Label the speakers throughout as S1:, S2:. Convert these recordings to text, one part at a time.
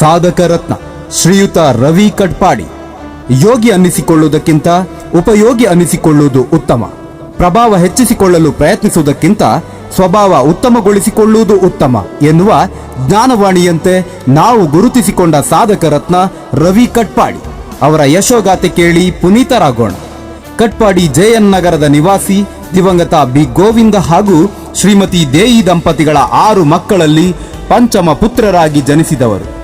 S1: ಸಾಧಕ ರತ್ನ ಶ್ರೀಯುತ ರವಿ ಕಟ್ಪಾಡಿ ಯೋಗಿ ಅನ್ನಿಸಿಕೊಳ್ಳುವುದಕ್ಕಿಂತ ಉಪಯೋಗಿ ಅನ್ನಿಸಿಕೊಳ್ಳುವುದು ಉತ್ತಮ. ಪ್ರಭಾವ ಹೆಚ್ಚಿಸಿಕೊಳ್ಳಲು ಪ್ರಯತ್ನಿಸುವುದಕ್ಕಿಂತ ಸ್ವಭಾವ ಉತ್ತಮಗೊಳಿಸಿಕೊಳ್ಳುವುದು ಉತ್ತಮ ಎನ್ನುವ ಜ್ಞಾನವಾಣಿಯಂತೆ ನಾವು ಗುರುತಿಸಿಕೊಂಡ ಸಾಧಕ ರತ್ನ ರವಿ ಕಟ್ಪಾಡಿ ಅವರ ಯಶೋಗಾತೆ ಕೇಳಿ ಪುನೀತರಾಗೋಣ. ಕಟ್ಪಾಡಿ ಜೆಎನ್ ನಗರದ ನಿವಾಸಿ ದಿವಂಗತ ಬಿ ಗೋವಿಂದ ಹಾಗೂ ಶ್ರೀಮತಿ ದೇಯಿ ದಂಪತಿಗಳ ಆರು ಮಕ್ಕಳಲ್ಲಿ ಪಂಚಮ ಪುತ್ರರಾಗಿ ಜನಿಸಿದವರು.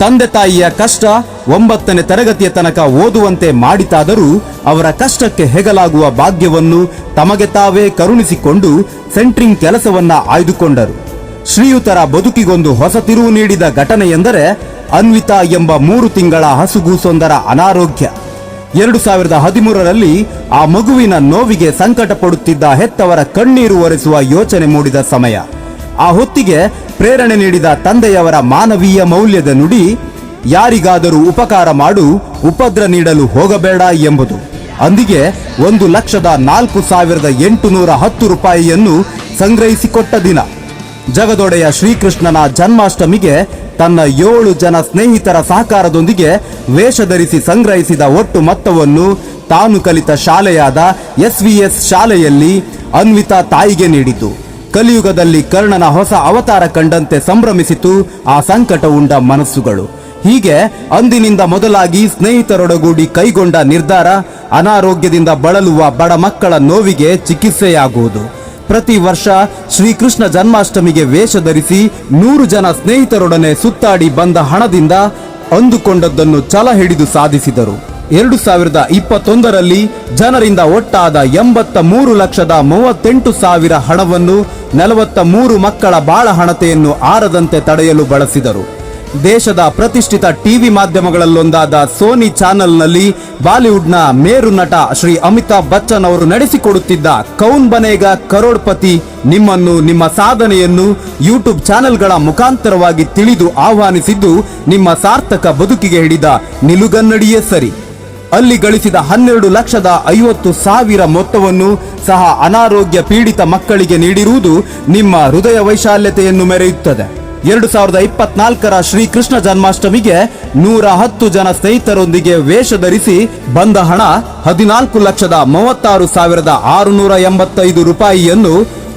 S1: ತಂದೆ ತಾಯಿಯ ಕಷ್ಟ ಒಂಬತ್ತನೇ ತರಗತಿಯ ತನಕ ಓದುವಂತೆ ಮಾಡಿತಾದರೂ ಅವರ ಕಷ್ಟಕ್ಕೆ ಹೆಗಲಾಗುವ ಭಾಗ್ಯವನ್ನು ತಮಗೆ ತಾವೇ ಕರುಣಿಸಿಕೊಂಡು ಸೆಂಟ್ರಿಂಗ್ ಕೆಲಸವನ್ನ ಆಯ್ದುಕೊಂಡರು. ಶ್ರೀಯುತರ ಬದುಕಿಗೊಂದು ಹೊಸ ತಿರುವು ನೀಡಿದ ಘಟನೆ ಎಂದರೆ ಅನ್ವಿತಾ ಎಂಬ ಮೂರು ತಿಂಗಳ ಹಸುಗೂಸೊಂದರ ಅನಾರೋಗ್ಯ. ಎರಡು ಸಾವಿರದ ಹದಿಮೂರರಲ್ಲಿ ಆ ಮಗುವಿನ ನೋವಿಗೆ ಸಂಕಟ ಪಡುತ್ತಿದ್ದ ಹೆತ್ತವರ ಕಣ್ಣೀರು ಒರೆಸುವ ಯೋಚನೆ ಮೂಡಿದ ಸಮಯ. ಆ ಹೊತ್ತಿಗೆ ಪ್ರೇರಣೆ ನೀಡಿದ ತಂದೆಯವರ ಮಾನವೀಯ ಮೌಲ್ಯದ ನುಡಿ, ಯಾರಿಗಾದರೂ ಉಪಕಾರ ಮಾಡು, ಉಪದ್ರ ನೀಡಲು ಹೋಗಬೇಡ ಎಂಬುದು. ಅಂದಿಗೆ ಒಂದು ಲಕ್ಷದ ನಾಲ್ಕು ಸಾವಿರದ ಎಂಟುನೂರ ಹತ್ತು ರೂಪಾಯಿಯನ್ನು ಸಂಗ್ರಹಿಸಿಕೊಟ್ಟ ದಿನ. ಜಗದೊಡೆಯ ಶ್ರೀಕೃಷ್ಣನ ಜನ್ಮಾಷ್ಟಮಿಗೆ ತನ್ನ ಏಳು ಜನ ಸ್ನೇಹಿತರ ಸಹಕಾರದೊಂದಿಗೆ ವೇಷ ಧರಿಸಿ ಸಂಗ್ರಹಿಸಿದ ಒಟ್ಟು ಮೊತ್ತವನ್ನು ತಾನು ಕಲಿತ ಶಾಲೆಯಾದ ಎಸ್ವಿಎಸ್ ಶಾಲೆಯಲ್ಲಿ ಅನ್ವಿತಾ ತಾಯಿಗೆ ನೀಡಿತು. ಕಲಿಯುಗದಲ್ಲಿ ಕರ್ಣನ ಹೊಸ ಅವತಾರ ಕಂಡಂತೆ ಸಂಭ್ರಮಿಸಿತು ಆ ಸಂಕಟ ಉಂಡ ಮನಸ್ಸುಗಳು. ಹೀಗೆ ಅಂದಿನಿಂದ ಮೊದಲಾಗಿ ಸ್ನೇಹಿತರೊಡಗೂಡಿ ಕೈಗೊಂಡ ನಿರ್ಧಾರ ಅನಾರೋಗ್ಯದಿಂದ ಬಳಲುವ ಬಡ ಮಕ್ಕಳ ನೋವಿಗೆ ಚಿಕಿತ್ಸೆಯಾಗುವುದು. ಪ್ರತಿ ವರ್ಷ ಶ್ರೀಕೃಷ್ಣ ಜನ್ಮಾಷ್ಟಮಿಗೆ ವೇಷ ಧರಿಸಿ ನೂರು ಜನ ಸ್ನೇಹಿತರೊಡನೆ ಸುತ್ತಾಡಿ ಬಂದ ಹಣದಿಂದ ಅಂದುಕೊಂಡದ್ದನ್ನು ಛಲ ಹಿಡಿದು ಸಾಧಿಸಿದರು. ಎರಡು ಸಾವಿರದ ಇಪ್ಪತ್ತೊಂದರಲ್ಲಿ ಜನರಿಂದ ಒಟ್ಟಾದ ಎಂಬತ್ತ ಮೂರು ಲಕ್ಷದ ಮೂವತ್ತೆಂಟು ಸಾವಿರ ಹಣವನ್ನು ನಲವತ್ತ ಮೂರು ಮಕ್ಕಳ ಬಾಳ ಹಣತೆಯನ್ನು ಆರದಂತೆ ತಡೆಯಲು ಬಳಸಿದರು. ದೇಶದ ಪ್ರತಿಷ್ಠಿತ ಟಿವಿ ಮಾಧ್ಯಮಗಳಲ್ಲೊಂದಾದ ಸೋನಿ ಚಾನೆಲ್ನಲ್ಲಿ ಬಾಲಿವುಡ್ನ ಮೇರು ನಟ ಶ್ರೀ ಅಮಿತಾಬ್ ಬಚ್ಚನ್ ಅವರು ನಡೆಸಿಕೊಡುತ್ತಿದ್ದ ಕೌನ್ ಬನೇಗ ಕರೋಡ್ಪತಿ ನಿಮ್ಮನ್ನು ನಿಮ್ಮ ಸಾಧನೆಯನ್ನು ಯೂಟ್ಯೂಬ್ ಚಾನೆಲ್ಗಳ ಮುಖಾಂತರವಾಗಿ ತಿಳಿದು ಆಹ್ವಾನಿಸಿದ್ದು ನಿಮ್ಮ ಸಾರ್ಥಕ ಬದುಕಿಗೆ ಹಿಡಿದ ನಿಲುಗನ್ನಡಿಯೇ ಸರಿ. ಅಲ್ಲಿ ಗಳಿಸಿದ ಹನ್ನೆರಡು ಲಕ್ಷದ ಐವತ್ತು ಸಾವಿರ ಮೊತ್ತವನ್ನು ಸಹ ಅನಾರೋಗ್ಯ ಪೀಡಿತ ಮಕ್ಕಳಿಗೆ ನೀಡಿರುವುದು ನಿಮ್ಮ ಹೃದಯ ವೈಶಾಲ್ಯತೆಯನ್ನು ಮೆರೆಯುತ್ತದೆ. ಎರಡು ಸಾವಿರದ ಇಪ್ಪತ್ನಾಲ್ಕರ ಶ್ರೀಕೃಷ್ಣ ಜನ್ಮಾಷ್ಟಮಿಗೆ ನೂರ ಹತ್ತು ಜನ ಸ್ನೇಹಿತರೊಂದಿಗೆ ವೇಷ ಧರಿಸಿ ಬಂದ ಹಣ ಹದಿನಾಲ್ಕು ಲಕ್ಷದ ಮೂವತ್ತಾರು ಸಾವಿರದ ಆರುನೂರ ಎಂಬತ್ತೈದು ರೂಪಾಯಿಯನ್ನು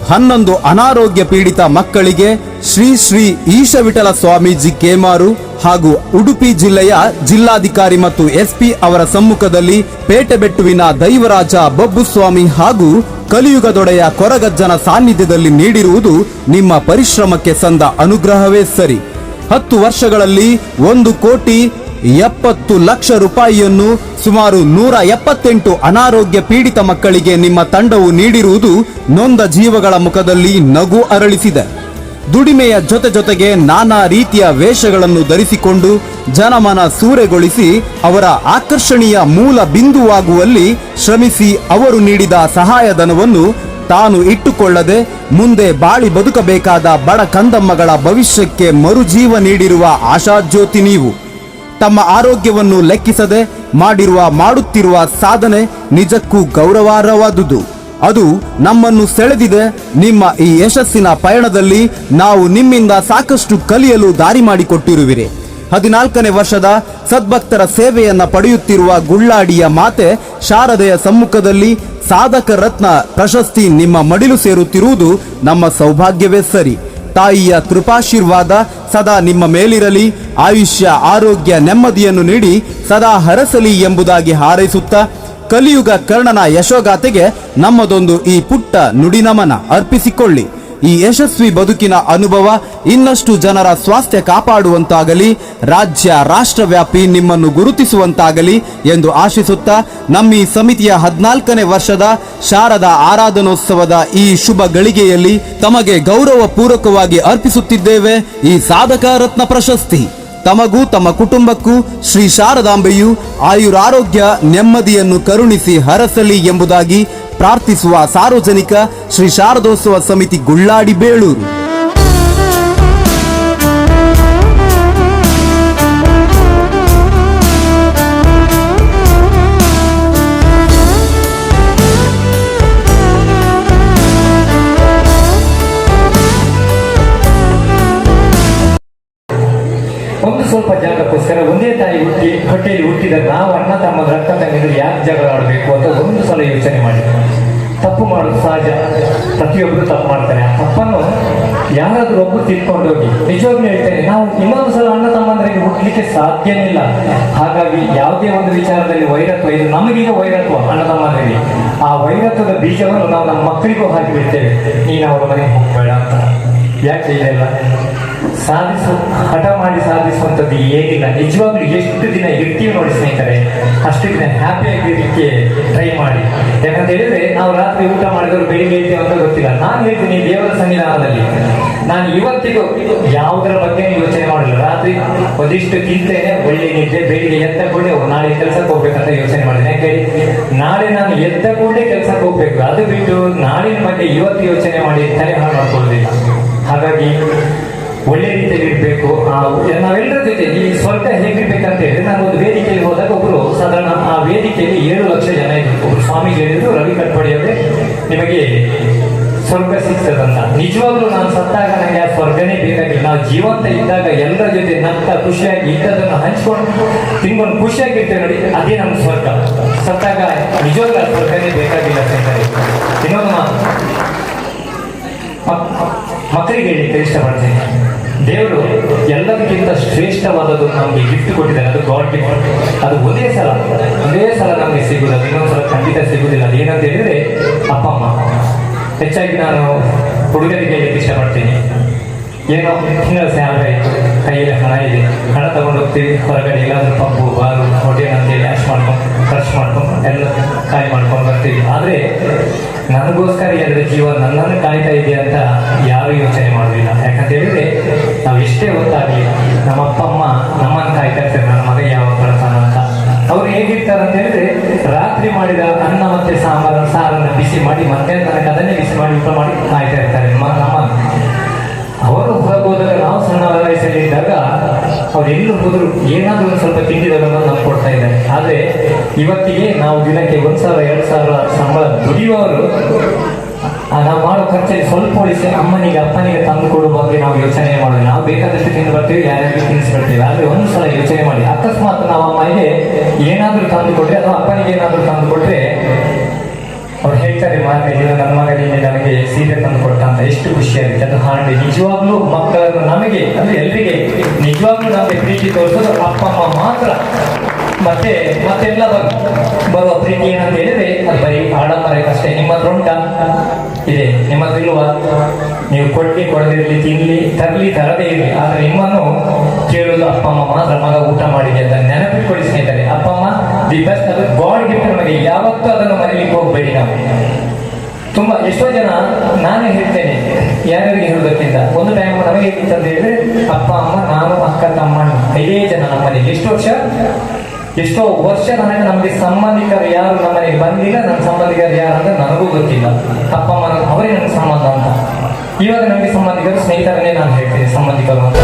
S1: ಹನ್ನೊಂದು ಅನಾರೋಗ್ಯ ಪೀಡಿತ ಮಕ್ಕಳಿಗೆ ಶ್ರೀ ಶ್ರೀ ಈಶವಿಠಲ ಸ್ವಾಮೀಜಿ ಕೇಮಾರು ಹಾಗೂ ಉಡುಪಿ ಜಿಲ್ಲೆಯ ಜಿಲ್ಲಾಧಿಕಾರಿ ಮತ್ತು ಎಸ್ಪಿ ಅವರ ಸಮ್ಮುಖದಲ್ಲಿ ಪೇಟೆಬೆಟ್ಟುವಿನ ದೈವರಾಜ ಬಬ್ಬುಸ್ವಾಮಿ ಹಾಗೂ ಕಲಿಯುಗದೊಡೆಯ ಕೊರಗಜ್ಜನ ಸಾನ್ನಿಧ್ಯದಲ್ಲಿ ನೀಡಿರುವುದು ನಿಮ್ಮ ಪರಿಶ್ರಮಕ್ಕೆ ಸಂದ ಅನುಗ್ರಹವೇ ಸರಿ. ಹತ್ತು ವರ್ಷಗಳಲ್ಲಿ ಒಂದು ಕೋಟಿ ಎಪ್ಪತ್ತು ಲಕ್ಷ ರೂಪಾಯಿಯನ್ನು ಸುಮಾರು ನೂರ ಎಪ್ಪತ್ತೆಂಟು ಅನಾರೋಗ್ಯ ಪೀಡಿತ ಮಕ್ಕಳಿಗೆ ನಿಮ್ಮ ತಂಡವು ನೀಡಿರುವುದು ನೊಂದ ಜೀವಗಳ ಮುಖದಲ್ಲಿ ನಗು ಅರಳಿಸಿದೆ. ದುಡಿಮೆಯ ಜೊತೆ ಜೊತೆಗೆ ನಾನಾ ರೀತಿಯ ವೇಷಗಳನ್ನು ಧರಿಸಿಕೊಂಡು ಜನಮನ ಸೂರೆಗೊಳಿಸಿ ಅವರ ಆಕರ್ಷಣೀಯ ಮೂಲ ಬಿಂದುವಾಗುವಲ್ಲಿ ಶ್ರಮಿಸಿ ಅವರು ನೀಡಿದ ಸಹಾಯಧನವನ್ನು ತಾನು ಇಟ್ಟುಕೊಳ್ಳದೆ ಮುಂದೆ ಬಾಳಿ ಬದುಕಬೇಕಾದ ಬಡ ಕಂದಮ್ಮಗಳ ಭವಿಷ್ಯಕ್ಕೆ ಮರುಜೀವ ನೀಡಿರುವ ಆಶಾಜ್ಯೋತಿ ನೀವು. ತಮ್ಮ ಆರೋಗ್ಯವನ್ನು ಲೆಕ್ಕಿಸದೆ ಮಾಡಿರುವ ಮಾಡುತ್ತಿರುವ ಸಾಧನೆ ನಿಜಕ್ಕೂ ಗೌರವಾರ್ಹವಾದುದು. ಅದು ನಮ್ಮನ್ನು ಸೆಳೆದಿದೆ. ನಿಮ್ಮ ಈ ಯಶಸ್ಸಿನ ಪಯಣದಲ್ಲಿ ನಾವು ನಿಮ್ಮಿಂದ ಸಾಕಷ್ಟು ಕಲಿಯಲು ದಾರಿ ಮಾಡಿಕೊಟ್ಟಿರುವಿರಿ. ಹದಿನಾಲ್ಕನೇ ವರ್ಷದ ಸದ್ಭಕ್ತರ ಸೇವೆಯನ್ನ ಪಡೆಯುತ್ತಿರುವ ಗುಳ್ಳಾಡಿಯ ಮಾತೆ ಶಾರದೆಯ ಸಮ್ಮುಖದಲ್ಲಿ ಸಾಧಕ ರತ್ನ ಪ್ರಶಸ್ತಿ ನಿಮ್ಮ ಮಡಿಲು ಸೇರುತ್ತಿರುವುದು ನಮ್ಮ ಸೌಭಾಗ್ಯವೇ ಸರಿ. ತಾಯಿಯ ಕೃಪಾಶೀರ್ವಾದ ಸದಾ ನಿಮ್ಮ ಮೇಲಿರಲಿ. ಆಯುಷ್ಯ, ಆರೋಗ್ಯ, ನೆಮ್ಮದಿಯನ್ನು ನೀಡಿ ಸದಾ ಹರಸಲಿ ಎಂಬುದಾಗಿ ಹಾರೈಸುತ್ತಾ ಕಲಿಯುಗ ಕರ್ಣನ ಯಶೋಗಾಥೆಗೆ ನಮ್ಮದೊಂದು ಈ ಪುಟ್ಟ ನುಡಿನಮನ ಅರ್ಪಿಸಿಕೊಳ್ಳಿ. ಈ ಯಶಸ್ವಿ ಬದುಕಿನ ಅನುಭವ ಇನ್ನಷ್ಟು ಜನರ ಸ್ವಾಸ್ಥ್ಯ ಕಾಪಾಡುವಂತಾಗಲಿ, ರಾಜ್ಯ ರಾಷ್ಟ್ರವ್ಯಾಪಿ ನಿಮ್ಮನ್ನು ಗುರುತಿಸುವಂತಾಗಲಿ ಎಂದು ಆಶಿಸುತ್ತಾ ನಮ್ಮ ಈ ಸಮಿತಿಯ ಹದಿನಾಲ್ಕನೇ ವರ್ಷದ ಶಾರದಾ ಆರಾಧನೋತ್ಸವದ ಈ ಶುಭ ಗಳಿಗೆಯಲ್ಲಿ ತಮಗೆ ಗೌರವ ಪೂರ್ವಕವಾಗಿ ಅರ್ಪಿಸುತ್ತಿದ್ದೇವೆ ಈ ಸಾಧಕ ರತ್ನ ಪ್ರಶಸ್ತಿ. ತಮಗೂ ತಮ್ಮ ಕುಟುಂಬಕ್ಕೂ ಶ್ರೀ ಶಾರದಾಂಬೆಯು ಆಯುರಾರೋಗ್ಯ ನೆಮ್ಮದಿಯನ್ನು ಕರುಣಿಸಿ ಹರಸಲಿ ಎಂಬುದಾಗಿ ಪ್ರಾರ್ಥಿಸುವ ಸಾರ್ವಜನಿಕ ಶ್ರೀ ಶಾರದೋತ್ಸವ ಸಮಿತಿ ಗುಳ್ಳಾಡಿ ಬೇಳೂರು.
S2: ಸ್ವಲ್ಪ ಜಾಗಕ್ಕೋಸ್ಕರ ಒಂದೇ ತಾಯಿ ಹುಟ್ಟಿ ಹೊಟ್ಟೆಯಲ್ಲಿ ಹುಟ್ಟಿದ ನಾವು ಅಣ್ಣ ತಮ್ಮ ರಕ್ತ ತಂಗಿದ್ರು ಯಾಕೆ ಜಗಳ ಆಡಬೇಕು ಅಂತ ಒಂದು ಸಲ ಯೋಚನೆ ಮಾಡಿ. ತಪ್ಪು ಮಾಡೋದು ಸಹಜ. ಪ್ರತಿಯೊಬ್ಬರು ತಪ್ಪು ಮಾಡ್ತಾರೆ. ಆ ತಪ್ಪನ್ನು ಯಾರಾದರೂ ಒಬ್ಬರು ತಿಳ್ಕೊಂಡೋಗಿ ನಿಜವಾಗ್ಲೂ ಹೇಳ್ತೇನೆ, ನಾವು ಇನ್ನೊಂದು ಸಲ ಅಣ್ಣ ತಮ್ಮಂದರಿಗೆ ಹುಟ್ಟಲಿಕ್ಕೆ ಸಾಧ್ಯನಿಲ್ಲ. ಹಾಗಾಗಿ ಯಾವುದೇ ಒಂದು ವಿಚಾರದಲ್ಲಿ ವೈರತ್ವ ಇದು ನಮಗೀಗ ವೈರತ್ವ ಅಣ್ಣ ತಮ್ಮಂದರಿಗೆ. ಆ ವೈರತ್ವದ ಬೀಜವನ್ನು ನಾವು ನಮ್ಮ ಮಕ್ಕಳಿಗೂ ಹಾಕಿಬಿಡ್ತೇವೆ ನೀನು ಅವರ ಮನೆಗೆ ಹೋಗಬೇಡ ಅಂತ. ಯಾಕೆ ಇಲ್ಲ ಸಾಧಿಸು, ಹಠ ಮಾಡಿ ಸಾಧಿಸುವಂಥದ್ದು ಏನಿಲ್ಲ. ನಿಜವಾಗ್ಲೂ ಎಷ್ಟು ದಿನ ಇರ್ತೀವಿ ನೋಡಿ ಸ್ನೇಹಿತರೆ ಅಷ್ಟು ದಿನ ಹ್ಯಾಪಿ ಆಗಿರ್ಲಿಕ್ಕೆ ಟ್ರೈ ಮಾಡಿ. ಯಾಕಂತ ಹೇಳಿದ್ರೆ, ನಾವು ರಾತ್ರಿ ಊಟ ಮಾಡಿದ್ರು ಬೆಳಿಗ್ಗೆ ಇರ್ತೇವೆ ಅಂತ ಗೊತ್ತಿಲ್ಲ. ನಾನು ಹೇಳ್ತೀನಿ, ದೇವರ ಸನ್ನಿಧಾನದಲ್ಲಿ. ನಾನು ಇವತ್ತಿಗೂ ಯಾವುದರ ಬಗ್ಗೆ ಯೋಚನೆ ಮಾಡಿಲ್ಲ. ರಾತ್ರಿ ಒಂದಿಷ್ಟು ತಿಂತೇನೆ, ಒಳ್ಳೆ ನಿದ್ದೆ, ಬೆಳಿಗ್ಗೆ ಎದ್ದ ಕೂಡಲೇ ನಾಳೆ ಕೆಲಸಕ್ಕೆ ಹೋಗ್ಬೇಕಂತ ಯೋಚನೆ ಮಾಡಿದೆ. ಯಾಕೆ ನಾಳೆ ನಾನು ಎದ್ದ ಕೂಡಲೇ ಕೆಲಸಕ್ಕೆ ಹೋಗ್ಬೇಕು. ಅದು ಬಿಟ್ಟು ನಾಳಿನ ಬಗ್ಗೆ ಇವತ್ತು ಯೋಚನೆ ಮಾಡಿ ತಲೆ ಮಾಡ್ಕೊಳ್ಳೋದಿಲ್ಲ. ಹಾಗಾಗಿ ಒಳ್ಳೆ ರೀತಿಯಲ್ಲಿ ಇರಬೇಕು ನಾವೆಲ್ಲರ ಜೊತೆ, ಈ ಸ್ವರ್ಗ ಹೇಗಿರ್ಬೇಕಂತ ಹೇಳಿದ್ರೆ ನಾನು ಒಂದು ವೇದಿಕೆಯಲ್ಲಿ ಹೋದಾಗ ಒಬ್ರು ಸಾಧಾರಣ, ಆ ವೇದಿಕೆಯಲ್ಲಿ ಏಳು ಲಕ್ಷ ಜನ ಇದ್ರು. ಒಬ್ರು ಸ್ವಾಮೀಜಿ ಹೇಳಿದ್ರು, ರವಿ ಕಟ್ಪಡಿಯವರೇ ನಿಮಗೆ ಸ್ವರ್ಗ ಸಿಗ್ತದಂತ. ನಿಜವಾಗ್ಲೂ ನಾನು ಸತ್ತಾಗ ನನಗೆ ಆ ಸ್ವರ್ಗನೇ ಬೇಕಾಗಿಲ್ಲ. ನಾವು ಜೀವಂತ ಇದ್ದಾಗ ಎಲ್ಲರ ಜೊತೆ ನಗ್ತಾ ಖುಷಿಯಾಗಿ ಇದ್ದದನ್ನು ಹಂಚ್ಕೊಂಡು, ತಿನ್ಕೊಂಡು ಖುಷಿಯಾಗಿರ್ತೇವೆ ನೋಡಿ, ಅದೇ ನಮ್ಮ ಸ್ವರ್ಗ. ಸತ್ತಾಗ ನಿಜವಾಗ್ಲೂ ಸ್ವರ್ಗನೇ ಬೇಕಾಗಿಲ್ಲ ಸ್ನೇಹಿತರೆ ಇನ್ನೊಂದು ಮಾತು. ಮಕ್ಕಳಿಗೆ ಹೇಳಿಕ್ಕೆ ಇಷ್ಟಪಡ್ತೀನಿ ದೇವರು ಎಲ್ಲದಕ್ಕಿಂತ ಶ್ರೇಷ್ಠವಾದದ್ದು ನಮಗೆ ಗಿಫ್ಟ್ ಕೊಟ್ಟಿದ್ದಾರೆ. ಅದು ಗಾಡ್ ಗಿಫ್ಟ್ ಅದು ಒಂದೇ ಸಲ. ಒಂದೇ ಸಲ ನಮಗೆ ಸಿಗುವುದಿಲ್ಲ ಅದು ಇನ್ನೊಂದು ಸಲ ಖಂಡಿತ ಸಿಗುವುದಿಲ್ಲ. ಅದು ಏನಂತ ಹೇಳಿದರೆ ಅಪ್ಪ, ಅಮ್ಮ. ಹೆಚ್ಚಾಗಿ ನಾನು ಹುಡುಗರಿಗೆ ಹೇಳಿಕ್ಕೆ ಇಷ್ಟಪಡ್ತೀನಿ. ಏನೋ ತಿಂಗಳ ಸ್ಯಾಲ್ರಿ ಆಯಿತು. ಕೈಯಲ್ಲಿ ಹಣ ಇದೆ. ಹಣ ತಗೊಂಡು ಹೋಗ್ತೀವಿ. ಹೊರಗಡೆ ಎಲ್ಲಾದರೂ ಪಬ್ಬು ಬಾರು ಹೋಟೆಲ್ ಅಂತೇಳಿ ಆಶ್ ಮಾಡ್ಕೊಂಡು ಖರ್ಚು ಮಾಡ್ಕೊಂಡು, ಎಲ್ಲ ಕಾಯಿ ಮಾಡ್ಕೊಂಡು ಬರ್ತೀವಿ. ಆದ್ರೆ ನನಗೋಸ್ಕರ ಎರಡು ಜೀವ ನನ್ನನ್ನು ಕಾಯ್ತಾ ಇದೆ ಅಂತ ಯಾರು ಯೋಚನೆ ಮಾಡೋದಿಲ್ಲ ಯಾಕಂತ ಹೇಳಿದ್ರೆ, ನಾವು ಎಷ್ಟೇ ಗೊತ್ತಾಗಲಿ ನಮ್ಮ ಅಪ್ಪ ಅಮ್ಮ ನಮ್ಮನ್ನ ಕಾಯ್ತಾ ಇರ್ತಾರೆ, ನನ್ನ ಮಗ ಯಾವ ಬರ್ತಾನ ಅಂತ. ಅವ್ರು ಹೇಗಿರ್ತಾರೆ ಅಂತ ಹೇಳಿದ್ರೆ, ರಾತ್ರಿ ಮಾಡಿದ ಅನ್ನ ಮತ್ತೆ ಸಾಂಬಾರ, ಸಾರನ್ನ ಬಿಸಿ ಮಾಡಿ ಮತ್ತೆ ತನಕ ಅದನ್ನೇ ಬಿಸಿ ಮಾಡಿ, ಊಟ ಮಾಡಿ ಕಾಯ್ತಾ ಇರ್ತಾರೆ ನಮ್ಮ ಅವರು ಹೊರಗೋದಾಗ ನಾವು ಸಣ್ಣ ವಯಸ್ಸಲ್ಲಿ ಇದ್ದಾಗ ಅವ್ರು ಹೋದ್ರು ಏನಾದ್ರೂ ಒಂದು ಸ್ವಲ್ಪ ತಿಂಡಿಗಳನ್ನು ನಾವು ಕೊಡ್ತಾ ಇದ್ದಾರೆ. ಆದ್ರೆ ಇವತ್ತಿಗೆ ನಾವು ದಿನಕ್ಕೆ ಒಂದ್ ಸಾವಿರ, ಎರಡು ಸಾವಿರ ಸಂಬಳ ದುಡಿಯುವವರು ನಾವು ಮಾಡೋ ಖರ್ಚಲ್ಲಿ ಸ್ವಲ್ಪ ಉಳಿಸಿ ಅಮ್ಮನಿಗೆ, ಅಪ್ಪನಿಗೆ ತಂದು ಕೊಡುವ ಬಗ್ಗೆ ನಾವು ಯೋಚನೆ ಮಾಡೋದು. ನಾವು ಬೇಕಾದಷ್ಟು ತಿಂದು ಬರ್ತೀವಿ ಯಾರ್ಯಾರಿಗೂ ತಿನ್ನಿಸ್ಬಿಡ್ತೀವಿ ಆದ್ರೆ ಒಂದು ಸಲ ಯೋಚನೆ ಮಾಡಿ. ಅಕಸ್ಮಾತ್ ನಾವು ಅಮ್ಮನಿಗೆ ಏನಾದರೂ ತಂದು ಕೊಟ್ರೆ ಅಥವಾ ಅಪ್ಪನಿಗೆ ಏನಾದರೂ ತಂದು ಕೊಟ್ರೆ ಅವ್ರು ಹೇಳ್ತಾರೆ ದಿನ ನನ್ನ ಮಗ ನಿನ್ನೆ ನನಗೆ ಸೀರೆ ತಂದು ಕೊಟ್ಟ ಅಂತ ಎಷ್ಟು ಖುಷಿಯಾಗುತ್ತೆ. ಅದು ಹಾಗೆ ನಿಜವಾಗ್ಲೂ ಮಕ್ಕಳನ್ನು ನಮಗೆ, ಅಂದ್ರೆ ಎಲ್ರಿಗೆ ನಿಜವಾಗ್ಲೂ ನಮಗೆ ಪ್ರೀತಿ ತೋರಿಸೋದು ಅಪ್ಪ, ಅಮ್ಮ ಮಾತ್ರ. ಮತ್ತೆ, ಮತ್ತೆಲ್ಲ ಬರ್- ಬರುವ ಪ್ರೀತಿ ಏನಂತ ಹೇಳಿದ್ರೆ, ಅದು ಬರೀ ಆಡಂಬರಕ್ಕಷ್ಟೇ ನಿಮ್ಮ ಹತ್ರ ಉಂಟಾ? ಇದೆ. ನಿಮ್ಮ ಹತ್ರ ನೀವು ಕೊಡ್ಲಿ, ಕೊಡದಿರಲಿ, ತಿನ್ಲಿ, ತರಲಿ, ತರದೇ ಇರಲಿ. ಆದ್ರೆ ನಿಮ್ಮನ್ನು ಕೇಳೋದು ಅಪ್ಪ, ಅಮ್ಮ ಮಾತ್ರ. ಮಗ ಊಟ ಮಾಡಿದೆ ಅಂತ ನೆನಪಿಟ್ಕೊಳ್ಳಿ ಸ್ನೇಹಿತರೆ. ಅಪ್ಪ, ಅಮ್ಮ ದಿ ಅದು ಗಾಡ್ ಗಿಫ್ಟ್ ನಮಗೆ. ಯಾವತ್ತೂ ಅದನ್ನು ಮರೀಲಿಕ್ಕೆ ಹೋಗಬೇಡಿ ನಾವು. ತುಂಬಾ, ಎಷ್ಟೋ ಜನ ನಾನು ಹೇಳ್ತೇನೆ, ಯಾರ್ಯಾರಿಗೆ ಹೇಳೋದಕ್ಕಿಂತ. ಒಂದು ಟೈಮ್ ನಮಗೆ ಹೇಗಿತ್ತು ಅಂತ ಹೇಳಿದ್ರೆ, ಅಪ್ಪ, ಅಮ್ಮ, ನಾನು, ಅಕ್ಕ ತಮ್ಮ ಐದೇ ಜನ ನಮ್ಮನೆಗೆ ಎಷ್ಟು ವರ್ಷ? ಎಷ್ಟೋ ವರ್ಷ ನನಗೆ ನಮಗೆ ಸಂಬಂಧಿಕರು ಯಾರು ನಮ್ಮನೆಗೆ ಬಂದಿಲ್ಲ, ನನ್ನ ಸಂಬಂಧಿಕರು ಯಾರು ಅಂತ ನನಗೂ ಗೊತ್ತಿಲ್ಲ. ಅಪ್ಪ, ಅಮ್ಮ ಅವರೇ ನನ್ನ ಸಂಬಂಧ ಅಂತ. ಇವಾಗ ನಮಗೆ ಸಂಬಂಧಿಕರು ಸ್ನೇಹಿತರನ್ನೇ ನಾನು ಹೇಳ್ತೇನೆ, ಸಂಬಂಧಿಕರು ಅಂತ.